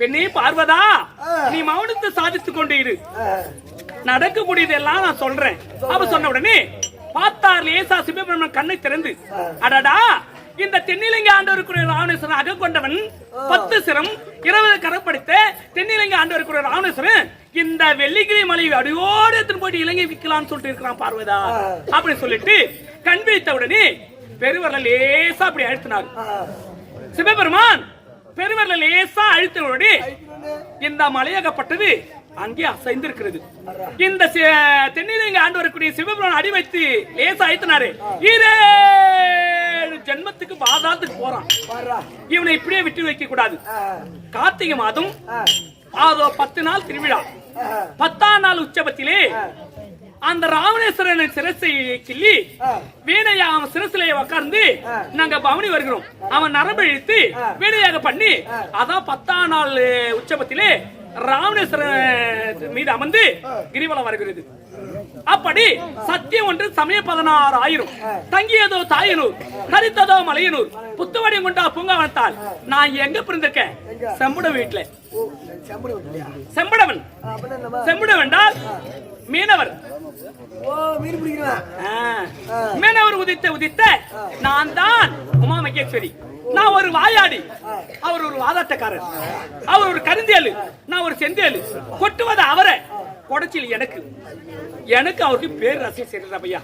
பெண்ணே பார்வதா. நீ மௌனத்தை சாதித்துக் கொண்டு இரு. ஆ, நடக்கக்கூடியதெல்லாம் நான் சொல்றேன். அவ சொன்ன உடனே பார்த்தார் லேசா சிவபெருமன் கண்ணை திறந்து. அடடா இந்த தென்னிலங்கை ஆண்டவருக்குரிய ராவணேஸ்வரன் அக கொண்டவன் பத்து சிரம் இருபது கரப்படுத்த தென்னிலங்கை ஆண்டவருக்குரிய ராவணேஸ்வரன் இந்த வெள்ளிக்கிரி மலை அடியோடு எடுத்துட்டு போயிட்டு இலங்கை விற்கலாம்னு சொல்லிட்டு இருக்கிறான் பார்வதா. அப்படி சொல்லிட்டு கண் விழித்த உடனே பெருவரல லேசா அப்படி அழுத்தினார். சிவபெருமான் பெருவரல லேசா அழுத்தின உடனே ஐயனே, இந்த மலையகப்பட்டது அங்கே அசைந்திருக்கிறது. இந்த தென்னிலங்கை ஆண்டு வரக்கூடிய சிவபெருமான் அடி வைத்து லேசா அழுத்தினாரு. ஏழு ஜென்மத்துக்கு பாதாளத்துக்கு போறான். இவனை இப்படியே விட்டு வைக்க கூடாது. கார்த்திகை மாதம் அதோ பத்து நாள் திருவிழா. பத்தாம் நாள் உற்சவத்திலே. அந்த ராவணேஸ்வரன் சிரசை கிள்ளி. வீணையா அவன் சிரசிலே உட்கார்ந்து. நாங்க பவனி வருகிறோம். அவன் நரம்பு இழுத்து. வீணையாக பண்ணி அதான் பத்தாம் நாள் உற்சவத்திலே ராவணேஸ்வரன் மீது அமர்ந்து கிரிவலம் வருகிறது. அப்படி சத்தியம் ஒன்று சமய பதினாறு ஆயிரம். தங்கியதோ தாயனூர் தரித்ததோ மலையனூர். புத்துவடி கொண்டா பூங்காவனத்தால் நான் எங்க பிறந்திருக்கேன் செம்புட வீட்டுல? செம்படவன். ஆ, மீனவர். மீனவர் உதித்த உதித்த நான் தான் உமா மகேஸ்வரி நான் ஒரு வாயாடி. அவர் ஒரு வாதாட்டக்காரர். அவர் ஒரு கருந்தேலு நான் ஒரு செந்தேலு கொட்டுவது அவரை. கொடைச்சில் எனக்கு. எனக்கு அவருக்கு பேர் ரசிகை செய்யறது ஐயா.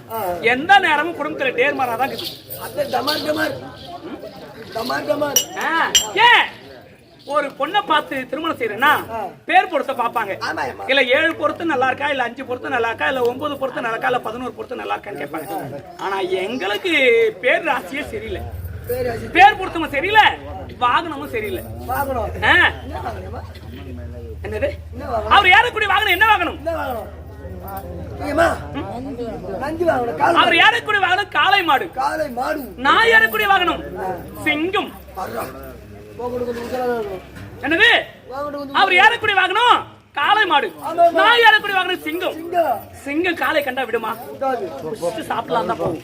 எந்த நேரமும் குடும்பத்துல டேர்மாரா தான் இருக்குது. ஏன்? ஒரு பொண்ணை பார்த்து திருமணம் செய்யறேன்னா பேர் பொருத்த பார்ப்பாங்க. இல்ல ஏழு பொருத்தம் நல்லா இருக்கா இல்ல அஞ்சு பொருத்தம் நல்லா இருக்கா இல்ல ஒன்பது பொருத்தம் நல்லா இருக்கா இல்ல பதினோரு பொருத்தம் நல்லா இருக்கான்னு கேட்பாங்க. ஆனா எங்களுக்கு பேர் ராசியே சரியில்லை. பேர் பொருத்தமும் சரியில்லை வாகனமும் சரியில்லை? என்னது? அவர் ஏறக்கூடிய வாகனம்? என்ன வாகனம்? அவர் ஏறக்கூடிய வாகனம்? காளை மாடு. காலை மாடு. நான் ஏறக்கூடிய வாகனம்? சிங்கம். வாங்கணும். என்னது? வாங்கணும் அவர் ஏறக்கூடிய வாகனம் காளை மாடு. நான் ஏறக்கூடிய வாகனம் சிங்கம். சிங்கம் காலை கண்டா விடுமா? சாப்பிடலாம் தான் போகும்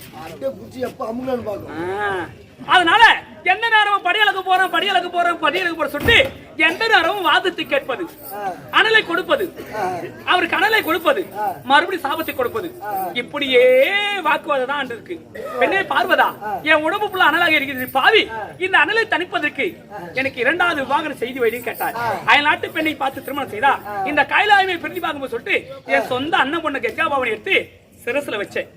அதனால எந்த நேரமும் படியலுக்கு போறோம் படியலுக்கு போறோம் படியலுக்கு போற சொல்லிட்டு எந்த நேரமும் வாதத்தை கேட்பது. அனலை கொடுப்பது. அவருக்கு அனலை கொடுப்பது. மறுபடியும் சாபத்தை கொடுப்பது. இப்படியே வாக்குவாதம் தான் இருக்கு. பெண்ணே பார்வதா என் உடம்பு புள்ள அனலாக இருக்கிறது. பாவி இந்த அனலை தணிப்பதற்கு எனக்கு இரண்டாவது விவாகரம் செய்தி வைன்னு கேட்டார். அயல் நாட்டு பெண்ணை பார்த்து திருமணம் செய்தா இந்த கைலாயமை பிரிஞ்சு பார்க்கும்போது சொல்லிட்டு என் சொந்த அண்ணன் பொண்ணு கெஜா பவனை எடுத்து சிரசுல வச்சேன்.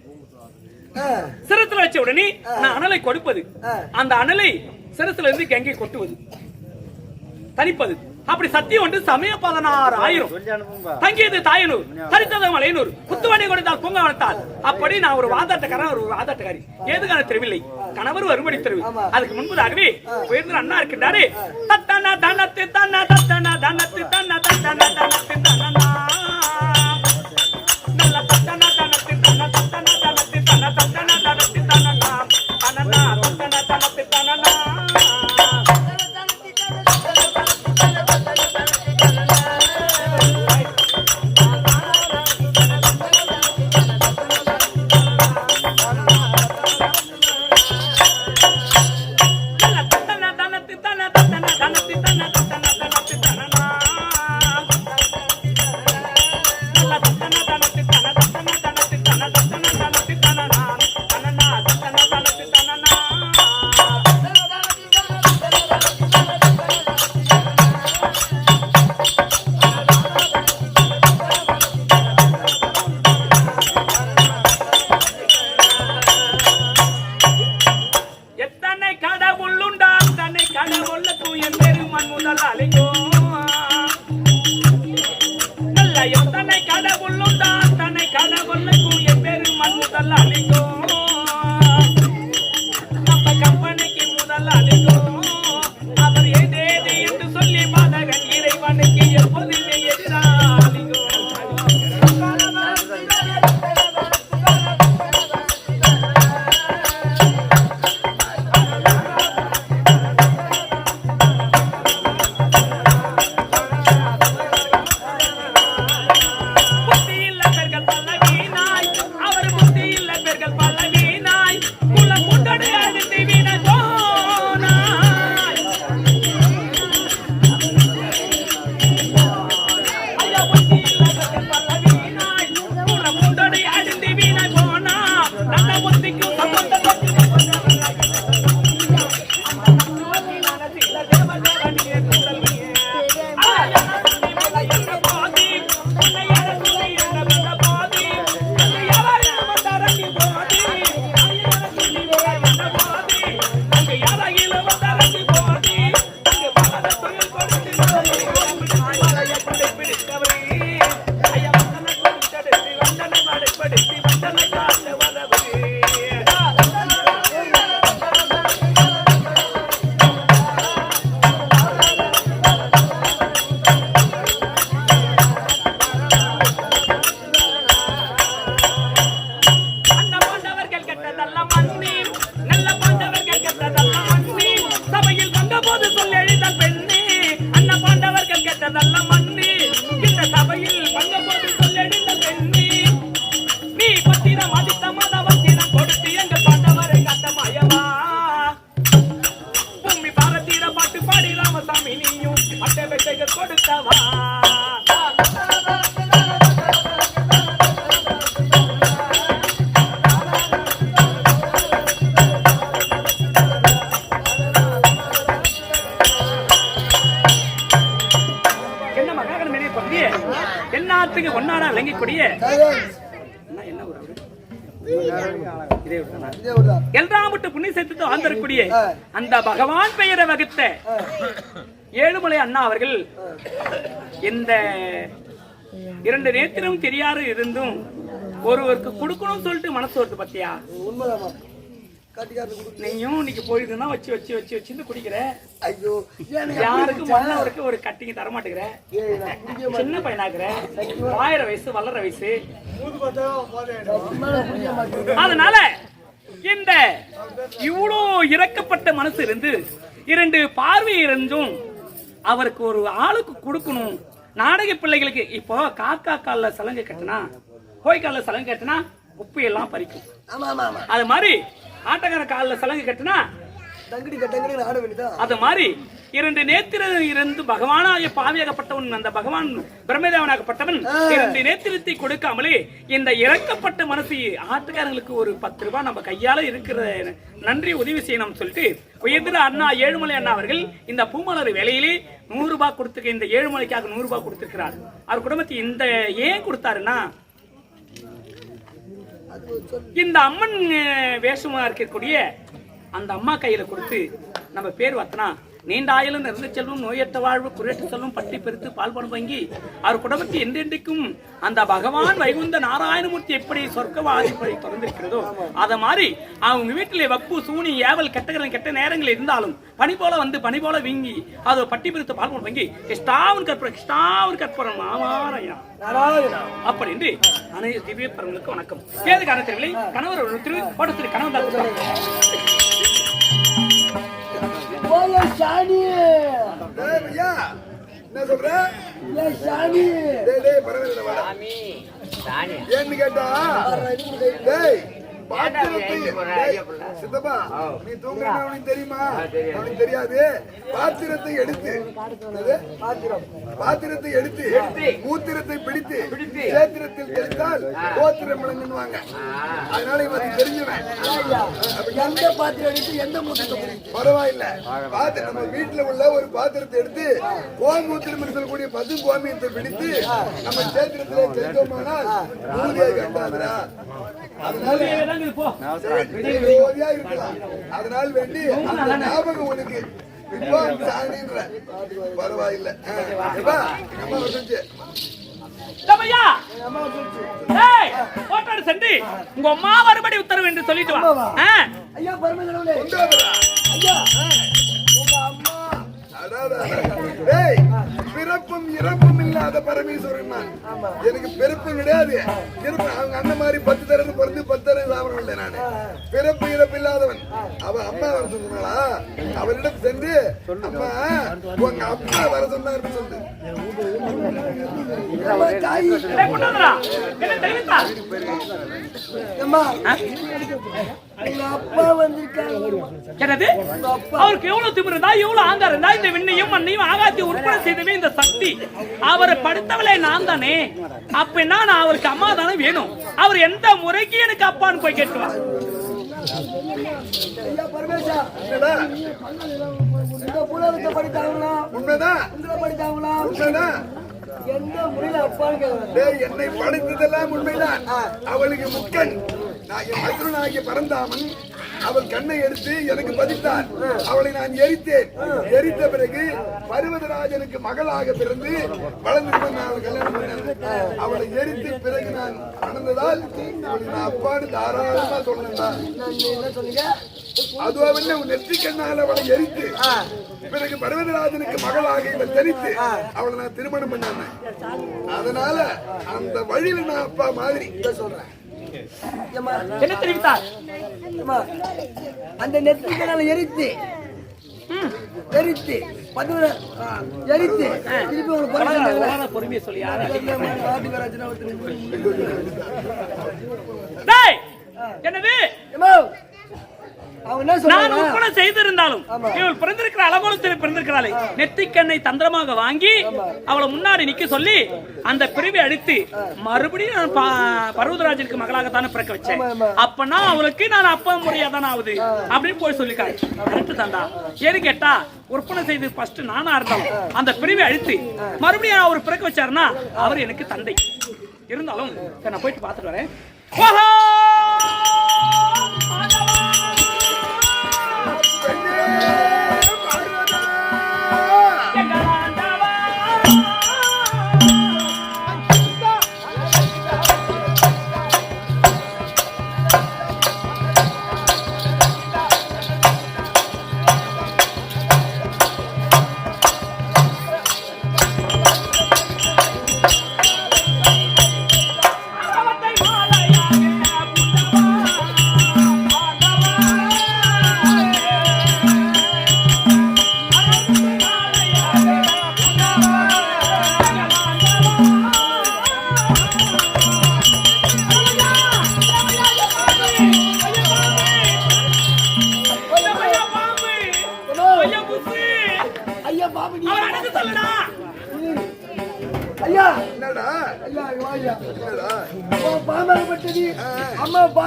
சிரத்துல வச்ச உடனே நான் அனலை கொடுப்பது. அந்த அனலை சிரத்துல இருந்து கங்கை கொட்டுவது. தனிப்பது அப்படி சத்தியம் ஒன்று சமய பதினாறு ஆயிரம். தங்கியது தாயனூர் தரித்தது மலையனூர் குத்துவண்டி கொடுத்தால் பூங்காவனத்தால் அப்படி நான் ஒரு வாதாட்டக்காரன் ஒரு வாதாட்டக்காரி. ஏதுக்கான தெருவில்லை. கணவர் வரும்படி தெருவு. அதுக்கு முன்பதாகவே உயர்ந்த அண்ணா இருக்கின்றாரு. தத்தன தனத்து தன்ன தத்தன தனத்து தன்ன தத்தன தனத்து தனனா அந்த பகவான் பெயரை வகுத்த ஏழுமலை அண்ணா அவர்கள் இந்த இரண்டு நேத்திரம் தெரியாறு இருந்தும் ஒருவருக்கு கொடுக்கணும்னு சொல்லிட்டு மனசு வருது பத்தியா? நீயும் இன்னைக்கு போயிட்டு வச்சு வச்சு வச்சு வச்சு குடிக்கிற. ஐயோ, யாருக்கு மன்னவருக்கு ஒரு கட்டிங்க தர மாட்டேங்கிற. சின்ன பையனாக்குற. ஆயிரம் வயசு வளர வயசு. அதனால இந்த இவ்வளோ இறக்கப்பட்ட மனசு இருந்து இரண்டு பார்வை இருந்தும் அவருக்கு ஒரு ஆளுக்கு கொடுக்கணும் நாடக பிள்ளைகளுக்கு இப்போ காக்கா கால்ல சலங்கை கட்டினா கோய் கால்ல சலங்கை கட்டினா உப்பு எல்லாம் பறிக்கும். அது மாதிரி ஆட்டக்கார கால்ல சலங்கை கட்டினா. அது மாதிரி இரண்டு நேத்திரம் இருந்து பகவானாய பாவியாகப்பட்டவன் அந்த பகவான் பிரம்மதேவனாகப்பட்டவன் இரண்டு நேத்திரத்தை கொடுக்காமலே இந்த இறக்கப்பட்ட மனசு ஆட்டுக்காரங்களுக்கு ஒரு பத்து ரூபாய் நம்ம கையால இருக்கிற நன்றி உதவி செய்யணும்னு சொல்லிட்டு உயர்ந்த அண்ணா ஏழுமலை அண்ணா அவர்கள் இந்த பூமலர் வேலையிலே நூறு ரூபாய் கொடுத்துக்க இந்த ஏழுமலைக்காக நூறு ரூபாய் கொடுத்திருக்கிறார் அவர் குடும்பத்தை இந்த ஏன் கொடுத்தாருன்னா. இந்த அம்மன் வேஷமா இருக்கக்கூடிய அந்த அம்மா கையில கொடுத்து நம்ம பேர் வத்தனா நீண்ட ஆயுளும் நிறைந்த செல்வம் நோயற்ற வாழ்வு குறையற்ற செல்வம் பட்டி பெருத்து பால்பணம் வங்கி அவர் குடும்பத்தை என்றென்றைக்கும் அந்த பகவான் வைகுந்த நாராயணமூர்த்தி எப்படி சொர்க்கவாதிப்பை தொடர்ந்திருக்கிறதோ அத மாதிரி அவங்க வீட்டிலே வப்பு சூனி ஏவல் கெட்டகரம் கெட்ட நேரங்கள் இருந்தாலும் பனி போல வந்து பனி போல வீங்கி அது பட்டி பெருத்து பால்பணம் வங்கி கிருஷ்ணாவின் கற்பூரம் கிருஷ்ணாவின் கற்பூரம் நாராயணா. அப்படி அனைத்து திவ்ய பரங்களுக்கு வணக்கம். ஏது காரணத்திலே கணவர் திரு ஓட்டத்திற்கு கணவன் தான் சாணி. என்ன சொல்ற சாணி. டேய், டேய், பரவாயில்லை, வாடா. ஏன்னு கேட்டா டேய், சித்தப்பா நீ தூங்குறேன்னு அவனுக்கு தெரியுமா? அவனுக்கு தெரியாது. பாத்திரத்தை எடுத்து? பாத்திரத்தை எடுத்து மூத்திரத்தை பிடித்து சேத்திரத்தில் தெளித்தால் கோத்திரம் விளங்குவாங்க அதனால இவனுக்கு தெரிஞ்சவன். எந்த பாத்திரம் எடுத்து எந்த மூத்தத்தை குடித்து? பரவாயில்ல. பாத்து நம்ம வீட்டுல உள்ள ஒரு பாத்திரத்தை எடுத்து கோமூத்திரம் இருக்கக்கூடிய பசு கோமியத்தை பிடித்து நம்ம ஊதியை கண்டாதுரா அதனால போ. அதனால் வேண்டி ஞாபகம் உனக்கு. பரவாயில்ல. அம்மா உங்க அம்மா மறுபடி உத்தரவு என்று சொல்லிட்டு வா. ஐயா பரமேஸ்வரனே. கொண்டு வாடா. ஐயா. உங்க அம்மா. அடாடா. டேய், பிறப்பும் இறப்பும் இல்லாத பரமேஸ்வரன் எனக்கு பிறப்பு கிடையாது. இறப்பு அவங்க அண்ணன் மாதிரி பத்து தடவை பிறந்து பத்து தடவை சாப்பிட இல்லை நானு. பிறப்பு இறப்பு இல்லாதவன் அவ அம்மா வர சொன்னாளா? அவரிடம் சென்று அம்மா உங்க அப்பா வர சொன்னாருன்னு சொல்லு. அம்மா, என்னது? அவருக்கு எவ்வளவு திமிரு? இருந்தா எவ்வளவு ஆங்காரம் இருந்தா இந்த விண்ணையும் மண்ணையும் ஆகாத்தி உற்பத்தி செய்தவே இந்த சக்தி. அவரை படுத்தவளே நான் தானே. அப்படின்னா நான் அவருக்கு அம்மா தானே வேணும். அவர் எந்த முறைக்கு எனக்கு அப்பான்னு போய் கேட்டுவார் உண்மைதான் உண்மைதான் எந்த முறையில அப்பான்னு கேட்கறாங்க டேய், என்னை படைத்ததெல்லாம் உண்மைதான். அவளுக்கு முக்கன். நான் என் மதுரனாகிய பரந்தாமன் அவள் கண்ணை எடுத்து எனக்கு பதித்தாள் அவளை நான் எரித்தேன். எரித்த பிறகு பருவதராஜனுக்கு மகளாக பிறந்து வளர்ந்து நான் கல்யாணம் பண்ணேன். அவளை எரித்து பிறகு நான் நடந்ததால் நான் அப்பான்னு தாராளமா சொன்னேன் நான் என்ன அதுவா உன் நெற்றி கண்ணால் அவளை எரித்து பிறகு பருவதராஜனுக்கு மகளாக இவன் தெரித்து அவளை நான் திருமணம் பண்ணேன். அதனால அந்த வழியில நான் அப்பா மாதிரி. சொல்றேன் என்ன தெரிவித்தார்? அந்த நெத்திக்கனால எரித்து. எரித்து பதுவர எரித்து. திருப்பி உங்களுக்கு. பொறுமையை சொல்லி என்னது? நான் உட்பட செய்திருந்தாலும். இவள் பிறந்திருக்கிற அலகோலத்தில் பிறந்திருக்கிறாளே. நெத்திக்கண்ணை தந்திரமாக வாங்கி அவளை முன்னாடி நிக்க சொல்லி அந்த பிரிவை அடித்து மறுபடியும் நான் பர்வதராஜனுக்கு மகளாகத்தானே பிறக்க வச்சேன். அப்பனா அவளுக்கு நான் அப்பா முறையா தானே ஆகுது அப்படின்னு போய் சொல்லிக்காரு கரெக்ட் தாண்டா ஏன்னு கேட்டா உற்பனை செய்து ஃபர்ஸ்ட் நானா இருந்தாலும் அந்த பிரிவை அழித்து மறுபடியும் அவர் பிறக்க வச்சாருன்னா அவர் எனக்கு தந்தை. இருந்தாலும் நான் போயிட்டு பார்த்துட்டு வரேன்.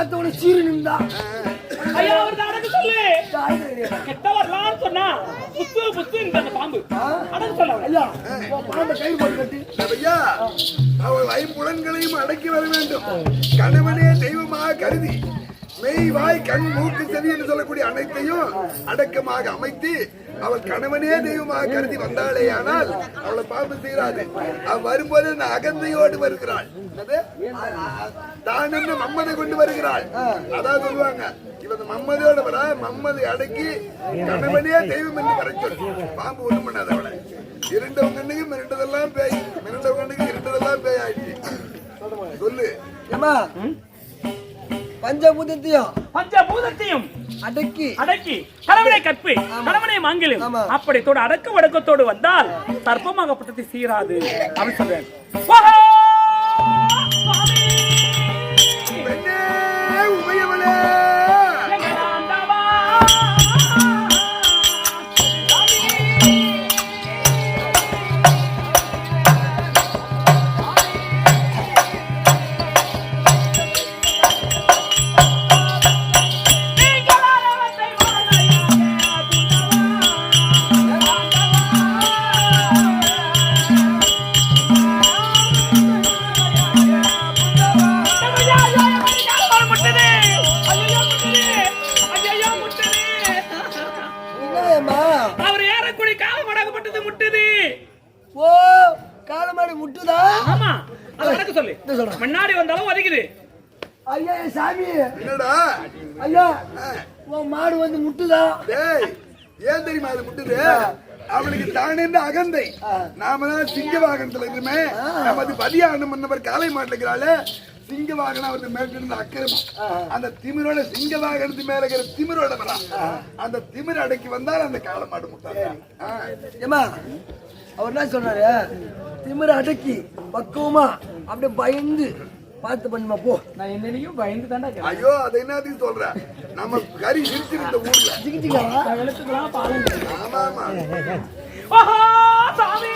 அம்மா பார்த்த உடனே சீரு நின்றா கெட்ட வரலாம்னு சொன்னா புத்து புத்து இந்த பாம்பு. அடக்கு சொல்ல. ஐயா உன் பாம்பை கை போட்டு கட்டு. ஐயா அவள் ஐம்புலன்களையும் அடக்கி வர வேண்டும். கணவனே தெய்வமாக கருதி மெய் வாய் கண் மூக்கு செவி என்று சொல்லக்கூடிய அனைத்தையும் அடக்கமாக அமைத்து அவள் கணவனே தெய்வமாக கருதி வந்தாளே ஆனால் அவளை பாம்பு செய்யறாது அவள் வரும்போது அகந்தையோடு வருகிறாள். தான் என்ன மம்மதை கொண்டு வருகிறாள். அதான் சொல்லுவாங்க. இவன் மம்மதியோட வர மம்மதை அடக்கி கணவனே தெய்வம் என்று வர சொல்லு. பாம்பு ஒண்ணும் பண்ணாது அவளை இருண்டவங்க மிரண்டதெல்லாம் பேய். மிரண்டவங்க கண்ணுக்கு இருண்டதெல்லாம் பேய் ஆயிடுச்சு சொல்லு. ஏமா பஞ்சபூதத்தையும் பஞ்சபூதத்தையும் அடக்கி அடக்கி கணவனை கற்பு கணவனை மாங்கிலும். அப்படித்தோடு அடக்க வடக்கத்தோடு வந்தால் சர்ப்பமாகப்பட்டது சீராது. அப்படின்னு சொல்றேன் சொல்றேன்? முன்னாடி வந்தாலும் ஒதுக்குது ஐயா சாமி. என்னடா? ஐயா உன் மாடு வந்து முட்டுதா? டேய் ஏன் தெரியுமா அது முட்டுது? அவளுக்கு தான் அகந்தை. நாம தான் சிங்க வாகனத்துல இருக்குமே நமது பதியானம் மன்னவர் காலை மாட்டுக்கிறாள் சிங்க வாகனம் அவருக்கு மேற்கொண்டு அக்கிரமம் அந்த திமிரோட சிங்க வாகனத்து மேல இருக்கிற திமிரோட வரா அந்த திமிர் அடக்கி வந்தால் அந்த காளை மாடு முட்டாது ஆ. ஏமா அவர் என்ன சொல்றாரு? திமிர அடக்கி பக்குவமா அப்படியே பயந்து பார்த்து பண்ணுமா போ. நான் என்னையும் பயந்து தாண்டா ஐயோ அதை என்னத்துக்கு சொல்ற? நம்ம கறி சிரிச்சிருந்த ஊர்ல. ஜிகிச்சிக்கா எழுத்துக்கலாம் பாலம் ஆமா ஆமா. ஓஹோ சாமி!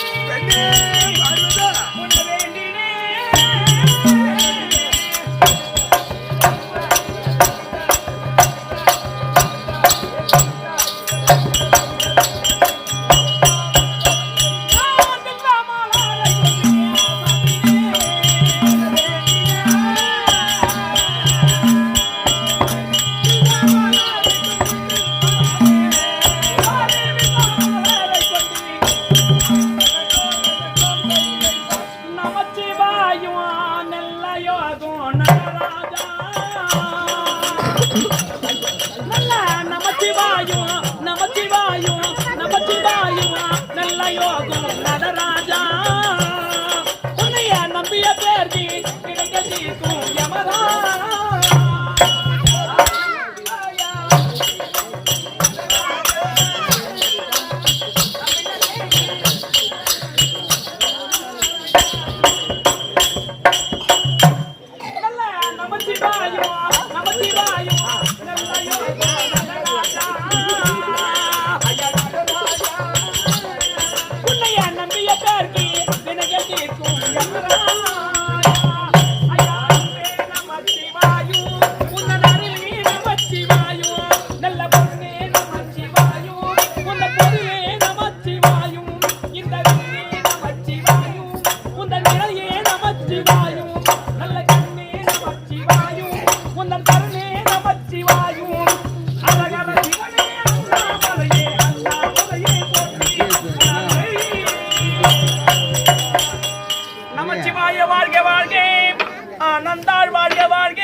ஆனந்தாள் வாழ்க வாழ்க.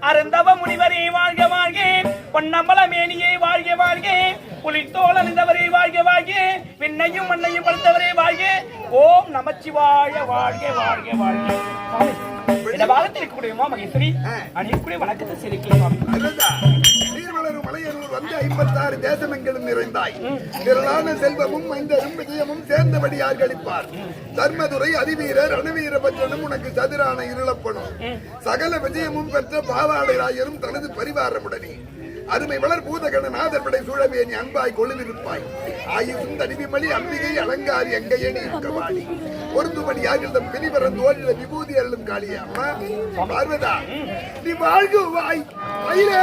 அருந்தவ முனிவரே வாழ்க வாழ்க. பொன்னம்பல மேனியே வாழ்க வாழ்க. புலித்தோல் அணிந்தவரே வாழ்க வாழ்க. விண்ணையும் மண்ணையும் படுத்தவரே வாழ்க. ஓம் நமச்சிவாய வாழ்க வாழ்க வாழ்க. சுவாமி, இந்த பாகத்தில் இருக்கக்கூடிய உமா மகேஸ்வரி அணியக்கூடிய வணக்கத்தை சிரிக்கலாம் நீர்வளரும் மலையனூர் வந்து ஐம்பத்தாறு தேசமெங்கிலும் நிறைந்தாய். திரளான செல்வமும் விஜயமும் சேர்ந்தபடி யார் கழிப்பார் தர்மதுரை அதிவீரர் ரணவீர பற்றனும் உனக்கு சதுரான இருளப்பனும் சகல விஜயமும் பெற்ற பாவாடையாயரும் தனது பரிவாரமுடனே. அருமை வளர் பூதகண நாதர்படை சூழவே நீ அன்பாய் கொழுவிருப்பாய். ஆயுசும் தனிவிமலி அம்பிகை அலங்காரி எங்கையணி இருக்கவாடி. பொருந்துபடி யாரிடம் பிரிவரன் தோழில விபூதி அள்ளும் காளியே பார்வதா நீ வாழ்க வாய் மயிலே!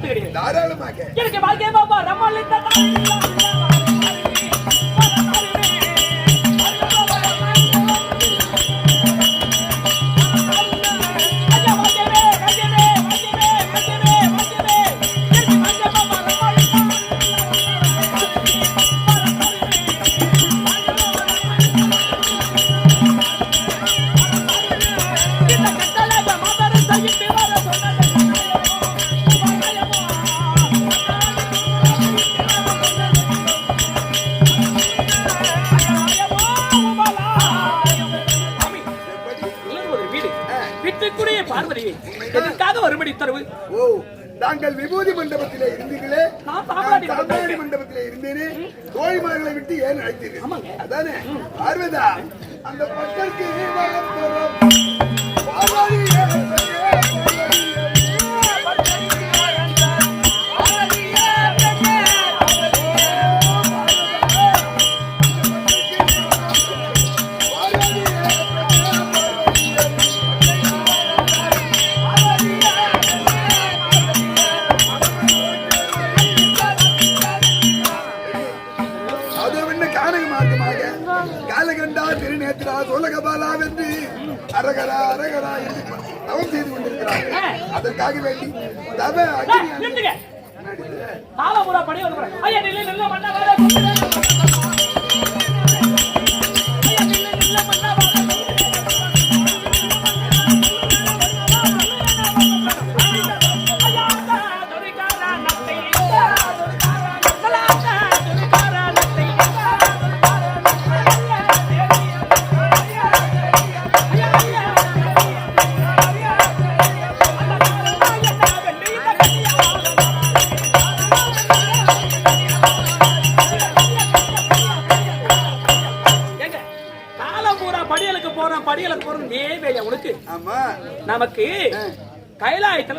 தாராளமாக. எனக்கு வாழ்க்கை பாபா ரமலித்த அந்த மக்களுக்கு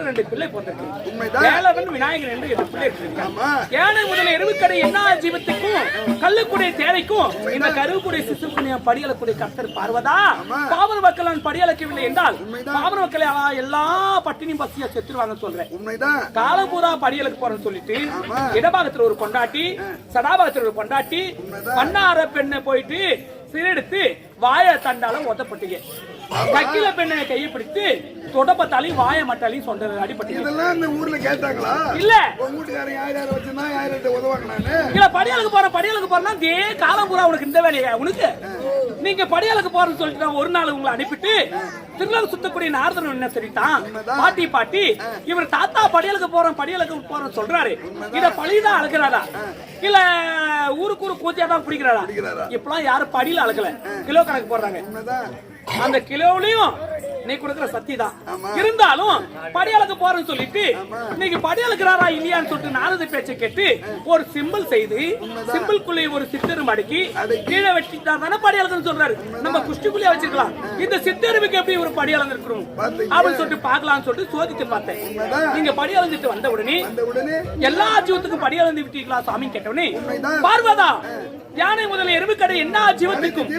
கைலாயத்துல ரெண்டு பிள்ளை பிறந்திருக்கு உண்மைதான். வேலவன் விநாயகர் என்று ரெண்டு பிள்ளை இருக்கு ஆமா ஏழை முதல எருவுக்கடை என்ன ஜீவத்துக்கும் கல்லுக்குடைய தேரைக்கும் இந்த கருவுக்குடைய சிசுக்குடைய படியலக்குடைய கர்த்தர் பார்வதா ஆமா. பாவன மக்கள் நான் படியலக்கவில்லை என்றால். பாவன மக்களை எல்லா பட்டினியும் பசியா செத்துருவாங்கன்னு சொல்றேன் காலபூரா படியலுக்கு போறேன்னு சொல்லிட்டு. இடபாகத்துல ஒரு பொண்டாட்டி சடாபாகத்துல ஒரு உண்மைதான். பண்ணார பெண்ணை போயிட்டு சிறெடுத்து வாழை தண்டால ஒத்தப்பட்டீங்க. கக்கில பெண்ணை கையை பிடித்து தொடப்பத்தாலையும் வாய மட்டாலையும் சொந்த அடிப்பட்டீங்க இதெல்லாம் இந்த ஊர்ல கேட்டாங்களா? இல்ல. வீட்டுக்காரன் யார் யார் வச்சிருந்தா யார் யார்கிட்ட உதவாங்க இல்ல படியாளுக்கு போற படியாளுக்கு போறனா தே காலம் பூரா உனக்கு இந்த வேலையா உனக்கு? நீங்க படியாளுக்கு போறேன்னு சொல்லிட்டு ஒரு நாள் உங்களை அனுப்பிட்டு திருநாள் சுத்தக்கூடிய நாரதன் என்ன சரிதான் பாட்டி பாட்டி இவர் தாத்தா படியாளுக்கு போறோம் படியாளுக்கு போறோம் சொல்றாரு. இத பழிதான் அழுகிறாரா? இல்ல ஊருக்கு ஊரு கூத்தியா தான் பிடிக்கிறாரா? இப்பெல்லாம் யாரும் படியில அழுகல. கிலோ கணக்கு போடுறாங்க. அந்த கிலோவிலையும் நீ கொடுக்கிற சக்தி தான். இருந்தாலும் படியாளுக்கு போறேன்னு சொல்லிட்டு இன்னைக்கு படியாளுக்குறாரா இல்லையான்னு சொல்லிட்டு நாரத பேச்சை கேட்டு ஒரு சிம்பிள் செய்து சிம்பிள்குள்ளே ஒரு சித்தரு மடக்கி கீழே வச்சுட்டா தானே படியாளுக்குன்னு சொல்றாரு. நம்ம குஷ்டிக்குள்ளே வச்சிருக்கலாம். இந்த சித்தருவுக்கு எப்படி ஒரு படியாளங்க இருக்கிறோம். அப்படின்னு சொல்லிட்டு பார்க்கலாம்னு சொல்லிட்டு சோதித்து பார்த்தேன். நீங்க படியாளந்துட்டு வந்த உடனே எல்லா ஜீவத்துக்கும் படியாளந்து விட்டீங்களா சாமி கேட்டவனே. பார்வதா யானை முதல் எருமைக்கடை எல்லா ஜீவத்துக்கும்?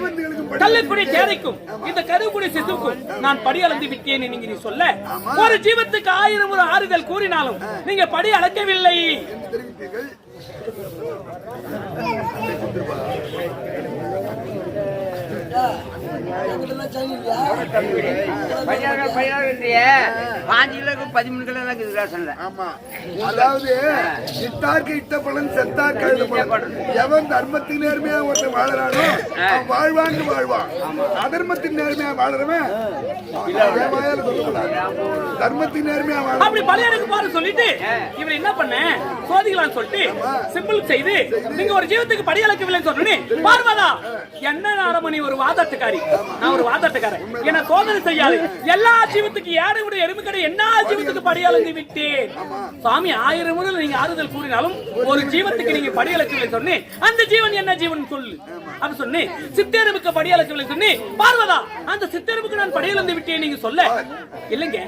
கள்ளக்குடி தேரைக்கும் இந்த கருக்குடி சிசுக்கும். நான் படி அளந்து விட்டேன் நீங்க நீ சொல்ல ஒரு ஜீவத்துக்கு ஆயிரம் ஒரு ஆறுதல் கூறினாலும் நீங்க படி அளக்கவில்லை. என்று பதினாறு பாஞ்சு கிலோக்கு பதிமூணு கிலோ தான் இருக்குது ரேஷன்ல ஆமா. அதாவது இட்டார்க்கு இட்ட பலன் செத்தார்க்கு அழுத பலன். எவன் தர்மத்தின் நேர்மையா ஒருத்தன் வாழறானோ அவன் வாழ்வான்னு வாழ்வான். அதர்மத்தின் நேர்மையா வாழறவன். தர்மத்தின் நேர்மையா வாழ அப்படி பலியாடுக்கு போற சொல்லிட்டு இவர் என்ன பண்ண? சோதிக்கலாம்னு சொல்லிட்டு சிம்பிள் செய்து நீங்க ஒரு ஜீவத்துக்கு படி அளக்கவில்லைன்னு சொன்னே பார்வதா என்ன நாரமணி ஒரு வாதாட்டுக்காரி நான் ஒரு வாதாட்டக்காரன் என்ன சோதனை செய்யாது. எல்லா ஜீவத்துக்கு ஏழை விட எருமைக்கடை என்ன ஜீவத்துக்கு படி விட்டேன். சுவாமி ஆயிரம் முதல் நீங்க ஆறுதல் கூறினாலும் ஒரு ஜீவத்துக்கு நீங்க படியளக்கவில்லை சொன்னேன். அந்த ஜீவன் என்ன ஜீவன் சொல்லு அப்படி சொன்னேன். சித்தெருவுக்கு படி அளக்கவில்லை சொன்னேன். பார்வதா அந்த சித்தெருவுக்கு நான் படி விட்டேன் நீங்க சொல்ல. இல்லைங்க.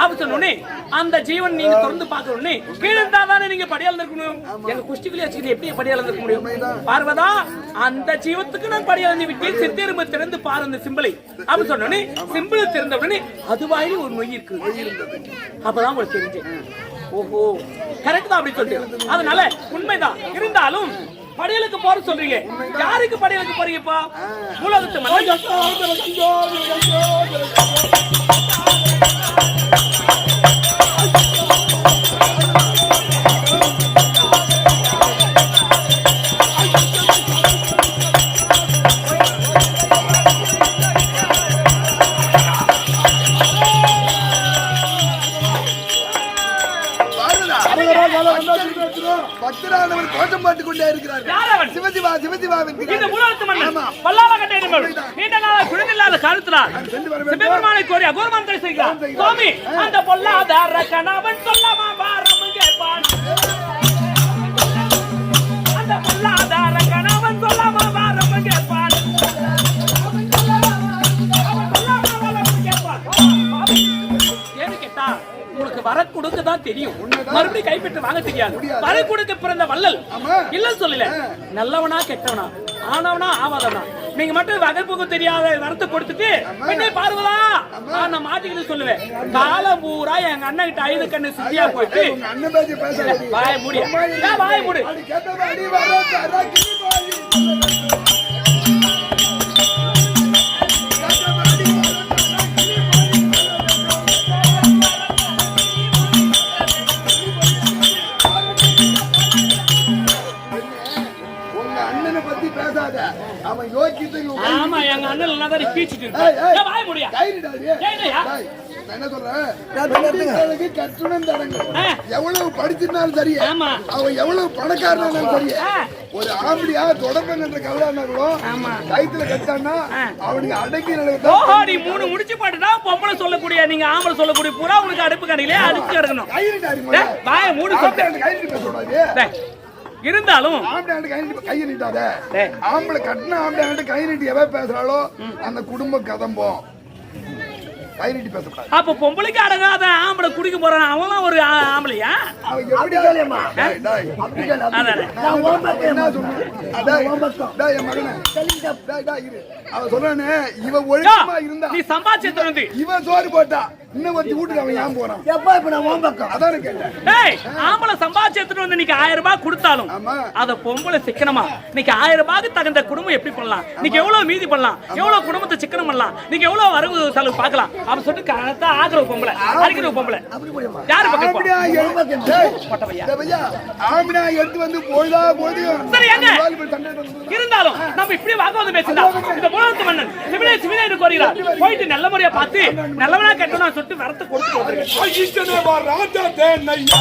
அப்படி சொன்னோடனே அந்த ஜீவன் நீங்க தொடர்ந்து பார்க்கணும்னே கீழே தானே நீங்க படியாளர் இருக்கணும்? எங்க குஷ்டிக்குள்ளே வச்சுக்கிட்டு எப்படி படியாளர் இருக்க முடியும்? பார்வதா அந்த ஜீவத்துக்கு நான் படியாளர் விட்டேன். சித்தெரும்பு திறந்து பாரு அந்த சிம்பிளை அப்படின்னு சொன்னோடனே சிம்பிளை திறந்த உடனே அதுவாயி ஒரு நொய் இருக்கு அப்பதான் உங்களுக்கு தெரிஞ்சேன் ஓஹோ. கரெக்ட் தான் அப்படின்னு சொல்லிட்டு. அதனால உண்மைதான். இருந்தாலும் படையலுக்கு போற சொல்றீங்க. யாருக்கு படையலுக்கு போறீங்கப்பா? உலகத்து மலை பக்தரானவர் கோஷம் பாட்டுக் கொண்டே அவன்? சிவசிவா சிவசிவா இந்த. உலகத்து மன்னன். பல்லால கட்டை நீண்ட நாள குழந்தையில்லாத காலத்தினால். சிவபெருமானை கோரி செய்கிறார் செய்கிறார். சுவாமி அந்த பொல்லாதார கணவன் சொல்லாமா உனக்கு வர கொடுக்க தான் தெரியும். மறுபடியும் கைப்பற்ற வாங்க தெரியாது. வர கொடுக்க பிறந்த வள்ளல். இல்லன்னு சொல்லல. நல்லவனா கெட்டவனா ஆனவனா ஆவாதவனா. நீங்க மட்டும் வகைப்புக்கு தெரியாத வரத்தை கொடுத்துட்டு பெண்ணே பார்வதா நான் மாட்டிக்கிட்டு சொல்லுவேன். காலம் பூரா எங்க அண்ணன் கிட்ட ஐந்து கண்ணு சுத்தியா போயிட்டு. வாய மூடி. ஏன் வாய மூடு. அவன் உங்க ஆமா எங்க அண்ணன் நீ பீச்சிட்டு இருக்க. வாய முடியா நான் என்ன சொல்றேன்? தரங்க ஆ. எவ்வளவு படிச்சிருந்தாலும் சரி ஆமா. அவன் எவ்வளவு பணக்காரனாலும் சரி. ஒரு ஆம்படியா தொடப்பம் என்ற கவலானாலும் கைத்துல கட்டானா அவனுக்கு அடக்கி நடக்க ஓஹோ நீ மூணு முடிச்சு பாட்டுனா பொம்பளை சொல்லக்கூடிய நீங்க ஆம்பளை சொல்லக்கூடிய பூரா உனக்கு அடுப்பு கடையிலே அடிச்சு கிடக்கணும். வாய மூடு சொல்லிட்டேன் கையிட்டு பேசக்கூடாது. டேய், இருந்தாலும் கையை நீட்டாத. ஆம்பளை கட்டின ஆம்பளை கை நீட்டி எவ பேசுறாளோ அந்த குடும்பம் கதம்போம். கை நீட்டி பேசக்கூடாது. அப்ப பொம்பளைக்கு அடங்காத ஆம்பளை குடிக்க போறான் அவன்லாம் ஒரு ஆம்பளையா? அவன். அவன் சொல்றானே, இவன் ஒழுக்கமா இருந்தா. நீ சம்பாதிச்சு இவன் சோறு போட்டா. இன்னும் ஒருத்தி வீட்டுக்கு அவன் ஏன் போறான்? எப்பா இப்ப நான் உன் பக்கம்? அதானே கேட்டேன். டேய் ஆம்பளை சம்பாதிச்சு எடுத்துட்டு வந்து இன்னைக்கு ஆயிரம் ரூபாய் கொடுத்தாலும். அத பொம்பளை சிக்கனமா? இன்னைக்கு ஆயிரம் ரூபாய்க்கு தகுந்த குடும்பம் எப்படி பண்ணலாம்? இன்னைக்கு எவ்வளவு மீதி பண்ணலாம்? எவ்வளவு குடும்பத்தை சிக்கனம் பண்ணலாம்? நீங்க எவ்வளவு வரவு செலவு பார்க்கலாம்? அப்படி சொல்லிட்டு கரெக்டா ஆக்குற பொம்பளை அடிக்கிற பொம்பளை. யாரு பக்கம் எடுத்து- வந்து பொழுதா பொழுது சரி, எங்க? இருந்தாலும் நம்ம இப்படி வாக்குவாதம் பேசினா இந்த உலகத்து மன்னன் சிவிலே சிவிலே கோருகிறார் போயிட்டு நல்ல முறையா பார்த்து நல்லவனா கட்டணும் சொல்லிட்டு வரத்தை கொடுத்து ராஜா தேன் ஐயா